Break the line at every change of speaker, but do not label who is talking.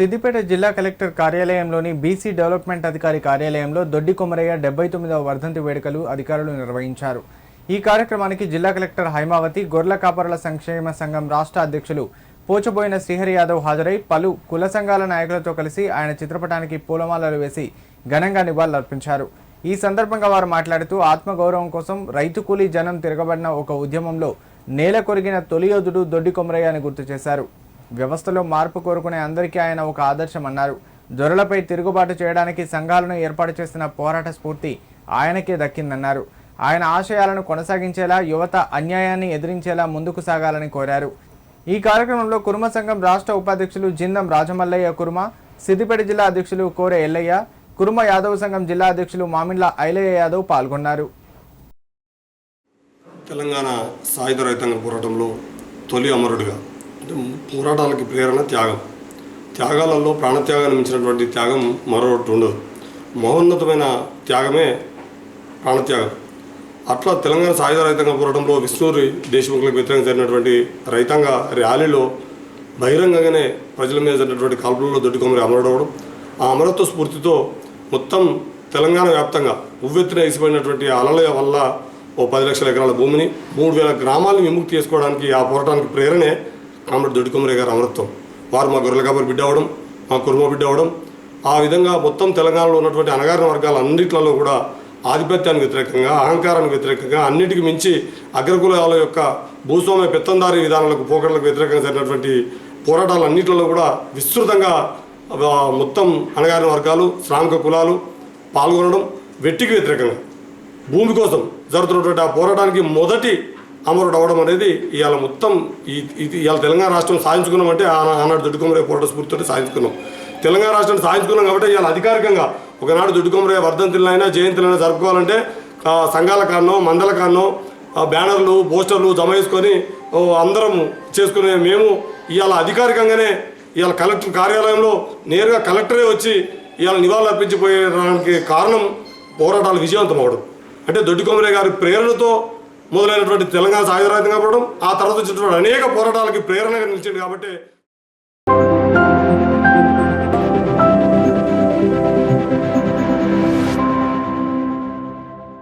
సిద్దిపేట జిల్లా collector కార్యాలయంలోని BC development అధికారి కార్యాలయంలో దొడ్డి కొమరయ్య డెబ్బై తొమ్మిదవ వర్ధంతి వేడుకలు అధికారులు నిర్వహించారు. ఈ కార్యక్రమానికి జిల్లా కలెక్టర్ హైమావతి గొర్రెల కాపరుల సంక్షేమ సంఘం రాష్ట్ర అధ్యక్షులు పోచబోయిన శ్రీహరి యాదవ్ హాజరై పలు కుల సంఘాల నాయకులతో కలిసి ఆయన చిత్రపటానికి పూలమాలలు వేసి ఘనంగా నివాళులర్పించారు. ఈ సందర్భంగా వారు మాట్లాడుతూ ఆత్మగౌరవం కోసం రైతు కూలీ జనం తిరగబడిన ఒక ఉద్యమంలో నేల కొరిగిన తొలియోధుడు దొడ్డి కొమరయ్య అని గుర్తు చేశారు. వ్యవస్థలో మార్పు కోరుకునే అందరికీ ఆయన ఒక ఆదర్శం అన్నారు దొరలపై తిరుగుబాటు చేయడానికి సంఘాలను ఏర్పాటు చేసిన పోరాట స్ఫూర్తి ఆయనకే దక్కిందన్నారు. ఆయన ఆశయాలను కొనసాగించేలా యువత అన్యాయాన్ని ఎదిరించేలా ముందుకు సాగాలని కోరారు. ఈ కార్యక్రమంలో కుర్మ సంఘం రాష్ట్ర ఉపాధ్యక్షులు జిందం రాజమల్లయ్య కుర్మ సిద్దిపేట జిల్లా అధ్యక్షులు కోరె ఎల్లయ్య కుర్మ యాదవ్ సంఘం జిల్లా అధ్యక్షులు మామిండ్ల ఐలయ్య యాదవ్ పాల్గొన్నారు.
తెలంగాణ సాయుధ రైతాంగ పోరాటంలో తొలి అమరుడిగా పోరాటాలకి ప్రేరణ త్యాగం. త్యాగాలలో ప్రాణత్యాగాన్ని మించినటువంటి త్యాగం మరొకటి ఉండదు. మహోన్నతమైన త్యాగమే ప్రాణత్యాగం. అట్లా తెలంగాణ సాయుధ రైతాంగ పోరాటంలో విష్ణూరి దేశముఖులకు వ్యతిరేకంగా జరిగినటువంటి రైతాంగ ర్యాలీలో బహిరంగంగానే ప్రజల మీద జరిగినటువంటి కాల్పులలో దొడ్డికొమ్మరి అమరడవడం ఆ అమరత్వ స్ఫూర్తితో మొత్తం తెలంగాణ వ్యాప్తంగా ఉవ్వెత్తున ఎగిసిపోయినటువంటి అలల వల్ల ఓ పది లక్షల ఎకరాల భూమిని మూడు వేల గ్రామాలను విముక్తి చేసుకోవడానికి ఆ పోరాటానికి ప్రేరణే కామరెడ్డి దొడికొమరే గారు అమరత్వం. వారు మా గొర్రెల కాపరి బిడ్డ అవడం మా కుర్మ బిడ్డ అవడం ఆ విధంగా మొత్తం తెలంగాణలో ఉన్నటువంటి అనగారిన వర్గాల అన్నిట్లలో కూడా ఆధిపత్యానికి వ్యతిరేకంగా అహంకారానికి వ్యతిరేకంగా అన్నిటికి మించి అగ్రకులాల యొక్క భూస్వామ్య పెత్తందారీ విధానాలకు పోకడలకు వ్యతిరేకంగా జరిగినటువంటి పోరాటాలన్నింటిలో కూడా విస్తృతంగా మొత్తం అణగారిన వర్గాలు శ్రామిక కులాలు పాల్గొనడం వెట్టికి వ్యతిరేకంగా. భూమి కోసం జరుగుతున్నటువంటి ఆ పోరాటానికి మొదటి అమరుడు అవడం అనేది ఇవాళ మొత్తం ఈ ఇది ఇవాళ తెలంగాణ రాష్ట్రం సాధించుకున్నామంటే ఆనా- ఆనాడు దుడ్డుకొమరే పోరాట స్ఫూర్తితో సాధించుకున్నాం. తెలంగాణ రాష్ట్రాన్ని సాధించుకున్నాం కాబట్టి ఇవాళ అధికారికంగా ఒకనాడు దుడ్డుకొమరే వర్ధంతులైనా జయంతులైనా జరుపుకోవాలంటే సంఘాల కాన్నో మండల కాన్నో బ్యానర్లు పోస్టర్లు జమ చేసుకొని అందరం చేసుకునే మేము ఇవాళ అధికారికంగానే ఇవాళ కలెక్టర్ కార్యాలయంలో నేరుగా కలెక్టరే వచ్చి ఇవాళ నివాళులు అర్పించిపోయడానికి కారణం పోరాటాలు విజయవంతం అవడం. అంటే దొడ్డికొమరే గారి ప్రేరణతో మొదలైనటువంటి తెలంగాణ సాయుధ రైతంగా ఆ తర్వాత వచ్చినటువంటి అనేక పోరాటాలకి ప్రేరణగా నిలిచింది కాబట్టి